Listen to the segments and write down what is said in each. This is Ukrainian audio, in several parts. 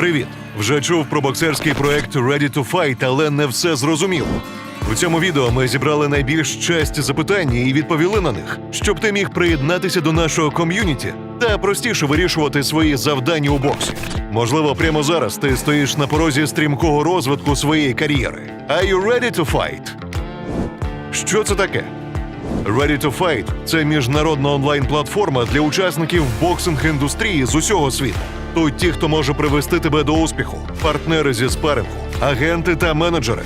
Привіт! Вже чув про боксерський проект Ready to Fight, але не все зрозумів. У цьому відео ми зібрали найбільш часті запитання і відповіли на них, щоб ти міг приєднатися до нашого ком'юніті та простіше вирішувати свої завдання у боксі. Можливо, прямо зараз ти стоїш на порозі стрімкого розвитку своєї кар'єри. Are you ready to fight? Що це таке? Ready to Fight – це міжнародна онлайн-платформа для учасників боксинг-індустрії з усього світу. Тут ті, хто може привести тебе до успіху, партнери зі спарингу, агенти та менеджери.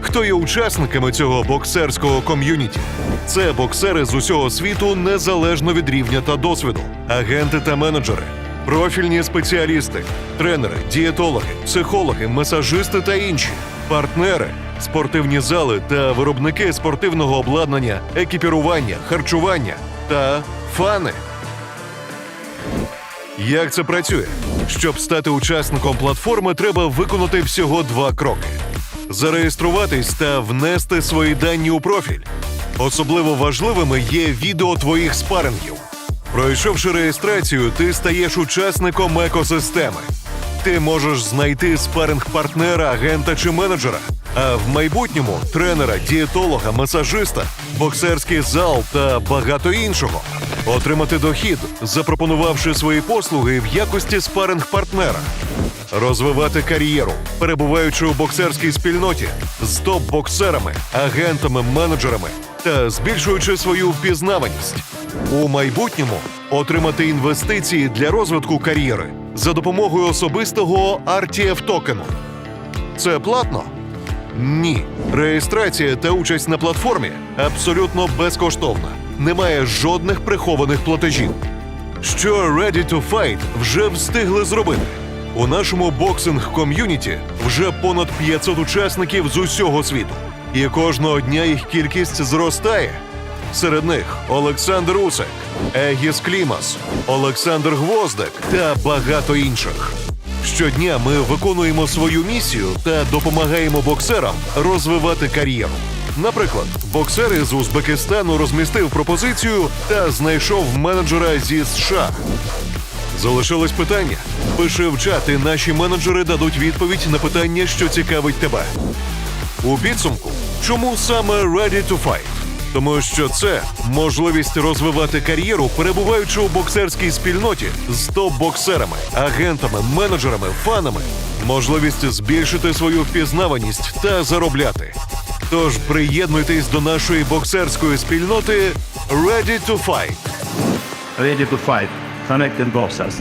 Хто є учасниками цього боксерського ком'юніті? Це боксери з усього світу незалежно від рівня та досвіду, агенти та менеджери, профільні спеціалісти, тренери, дієтологи, психологи, масажисти та інші, партнери, спортивні зали та виробники спортивного обладнання, екіпірування, харчування та фани. Як це працює? Щоб стати учасником платформи, треба виконати всього два кроки: зареєструватись та внести свої дані у профіль. Особливо важливими є відео твоїх спарингів. Пройшовши реєстрацію, ти стаєш учасником екосистеми. Ти можеш знайти спаринг-партнера, агента чи менеджера, а в майбутньому тренера, дієтолога, масажиста, боксерський зал та багато іншого. Отримати дохід, запропонувавши свої послуги в якості спаринг-партнера. Розвивати кар'єру, перебуваючи у боксерській спільноті з топ-боксерами, агентами, менеджерами та збільшуючи свою впізнаваність. У майбутньому отримати інвестиції для розвитку кар'єри за допомогою особистого RTF токену. Це платно? Ні. Реєстрація та участь на платформі абсолютно безкоштовна. Немає жодних прихованих платежів. Що Ready to Fight вже встигли зробити? У нашому боксинг ком'юніті вже понад 500 учасників з усього світу, і кожного дня їх кількість зростає. Серед них Олександр Усик, Егіс Клімас, Олександр Гвоздик та багато інших. Щодня ми виконуємо свою місію та допомагаємо боксерам розвивати кар'єру. Наприклад, боксер із Узбекистану розмістив пропозицію та знайшов менеджера зі США. Залишилось питання. Пиши в чат, і наші менеджери дадуть відповідь на питання, що цікавить тебе. У підсумку, чому саме Ready to Fight? Тому що це можливість розвивати кар'єру, перебуваючи у боксерській спільноті з топ-боксерами, агентами, менеджерами, фанами, можливість збільшити свою впізнаваність та заробляти. Тож приєднуйтесь до нашої боксерської спільноти Ready to Fight. Ready to fight. Connected boxers.